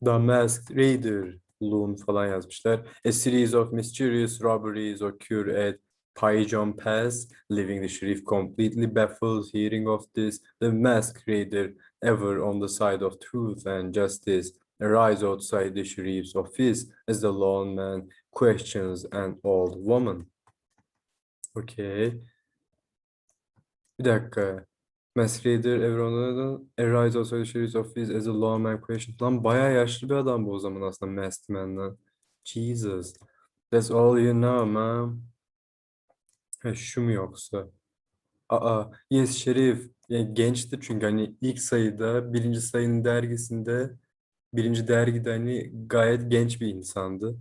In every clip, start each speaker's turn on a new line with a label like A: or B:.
A: The Masked Raider, Loon falan yazmışlar. A series of mysterious robberies occur at Paijon Pass, leaving the sheriff completely baffled hearing of this. The Masked Raider, ever on the side of truth and justice, arrives outside the sheriff's office as the lone man questions an old woman. Okay. Bir dakika. Masked Raider, ever on the arrives outside the sheriff's office as a lone man questions. Lan bayağı yaşlı bir adam bu o zaman aslında Masked. Jesus. That's all you know man. Ha, şu mu yoksa? Aa, yes Şerif. Yani gençti çünkü hani ilk sayıda, birinci sayının dergisinde, birinci dergide hani gayet genç bir insandı.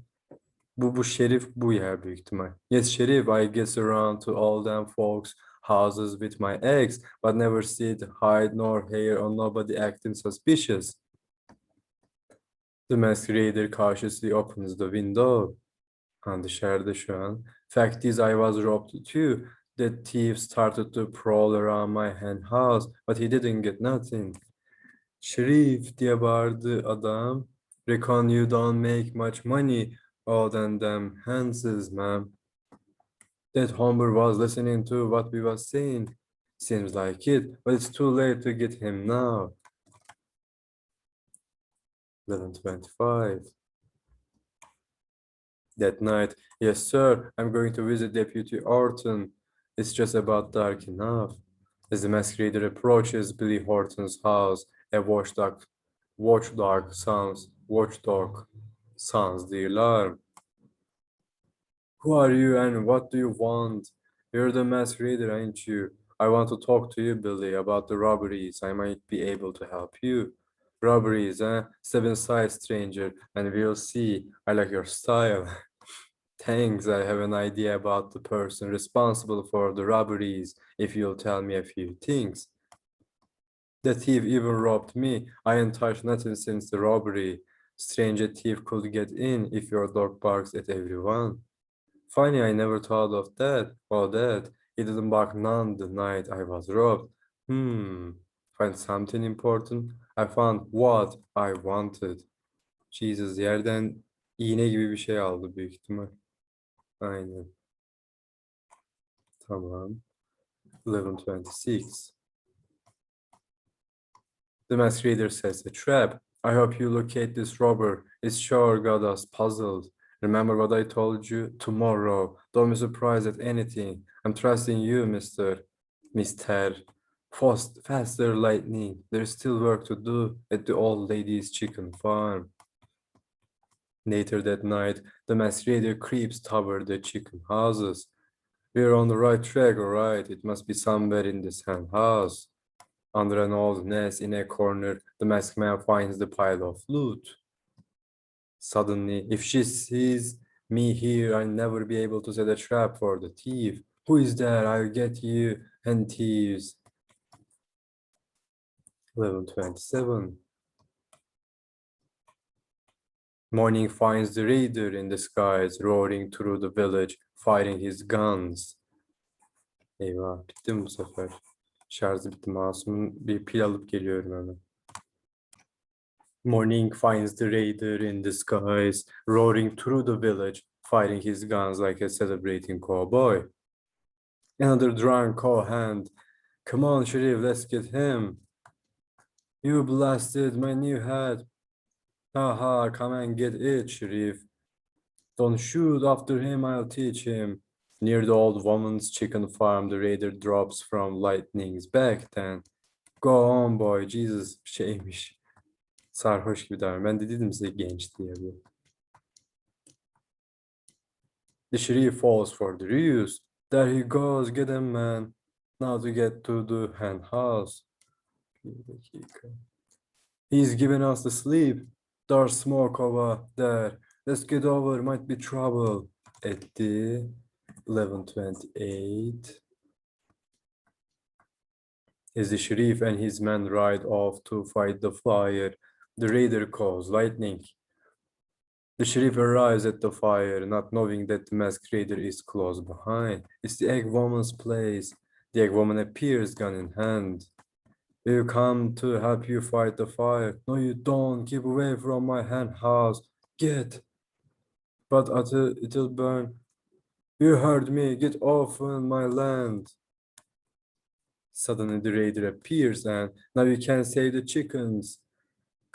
A: Bu bu Şerif bu ya büyük ihtimal. Yes Şerif, I guess around to all them folks houses with my ex, but never see it hide nor hair on nobody acting suspicious. The masked raider cautiously opens the window. Ha, dışarıda şu an. Fact is, I was robbed too. The thief started to prowl around my hen house, but he didn't get nothing. Şerif diye bağırdı adam. Reckon you don't make much money other than them henses, ma'am. That Homer was listening to what we were saying. Seems like it, but it's too late to get him now. 1125. That night, yes, sir, I'm going to visit Deputy Horton. It's just about dark enough. As the masquerader approaches Billy Horton's house, a watchdog, watchdog sounds, watchdog sounds the alarm. Who are you and what do you want? You're the masquerader, ain't you? I want to talk to you, Billy, about the robberies. I might be able to help you. Robberies, eh? Step inside, stranger, and we'll see. I like your style. Thanks, I have an idea about the person responsible for the robberies, if you'll tell me a few things. The thief even robbed me. I ain't touched nothing since the robbery. Stranger thief could get in if your dog barks at everyone. Funny, I never thought of that. Or that. He didn't bark none the night I was robbed. Hmm. Find something important. I found what I wanted. Jesus yerden iğne gibi bir şey aldı büyük ihtimal. Aynen. Tamam. 1126. The masquerader says a trap. I hope you locate this robber. It's sure got us puzzled. Remember what I told you tomorrow. Don't be surprised at anything. I'm trusting you, Mr. Mister. Fast, faster lightning. There's still work to do at the old lady's chicken farm. Later that night, the masquerader creeps toward the chicken houses. We're on the right track, all right. It must be somewhere in this hen house. Under an old nest in a corner, the masked man finds the pile of loot. Suddenly, if she sees me here, I'll never be able to set a trap for the thief. Who is there? I'll get you and thieves. 1127. Morning finds the raider in the skies, roaring through the village, firing his guns. Eyvah, bitti mi bu sefer? Şarjı bitti. Masumun bir pil alıp geliyorum hemen. Morning finds the raider in skies, roaring through the village, firing his guns like a celebrating cowboy. Another drunk cowhand. Come on, Sharif, let's get him. You blasted my new hat. Haha, come and get it, Sharif. Don't shoot after him, I'll teach him. Near the old woman's chicken farm, the raider drops from lightning's back then. Go on boy, Jesus şeymiş. Sarhoş gibi davranıyor. Ben de dedim size genç diye bu. The Sharif falls for the ruse. There he goes, get him man. Now to get to the hen house. Bir dakika. He's giving us the sleep. There's smoke over there. Let's get over, might be trouble. Etti. 1128. As the Sharif and his men ride off to fight the fire, the raider calls lightning. The sheriff arrives at the fire, not knowing that the masked raider is close behind. It's the egg woman's place. The egg woman appears, gun in hand. You come to help you fight the fire. No, you don't. Keep away from my hen house. Get. But until it'll burn. You heard me. Get off my land. Suddenly the raider appears and now you can save the chickens.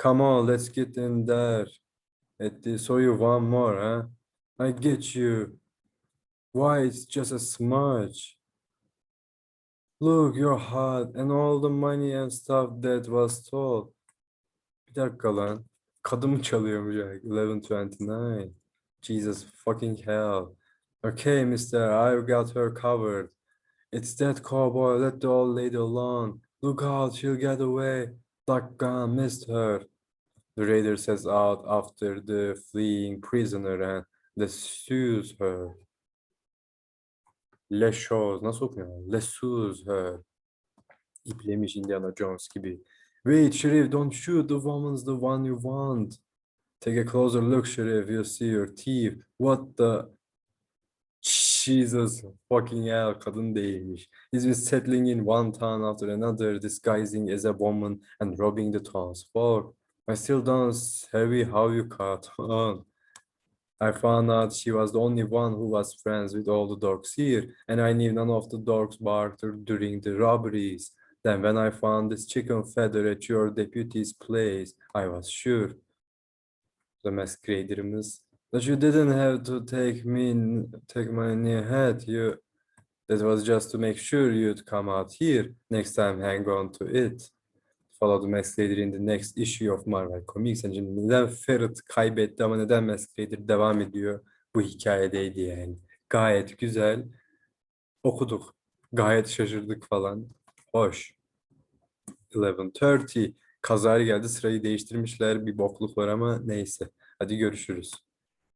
A: Come on, let's get in there. At the, so you want more, huh? I get you. Why, it's just a smudge. Look, your heart and all the money and stuff that was stole. Bir dakika lan. Kadın mı çalıyormuş ya? 1129. Jesus fucking hell. Okay, mister, I've got her covered. It's that cowboy, let the old lady alone. Look out, she'll get away. Doggone, missed her. The raider sets out after the fleeing prisoner and lassoes her. Leşoz, nasıl okunuyor? Lassoes her. İplemiş Indiana Jones gibi. Wait, Sheriff, don't shoot. The woman's the one you want. Take a closer look, Sheriff. You see your thief. What the... Jesus fucking hell, kadın değilmiş. He's been settling in one town after another, disguising as a woman and robbing the townsfolk. I still don't heavy how you caught on. I found out she was the only one who was friends with all the dogs here, and I knew none of the dogs barked during the robberies. Then when I found this chicken feather at your deputy's place, I was sure. The masquerader'ımız that you didn't have to take me take my near head. You that was just to make sure you'd come out here. Next time, hang on to it. Follow the Masquerader in the next issue of Marvel Comics. Yani şimdi neden Ferret kaybetti ama neden Masquerader devam ediyor? Bu hikayedeydi yani. Gayet güzel. Okuduk. Gayet şaşırdık falan. Hoş. 11.30. Kazari geldi. Sırayı değiştirmişler. Bir bokluk var ama neyse. Hadi görüşürüz.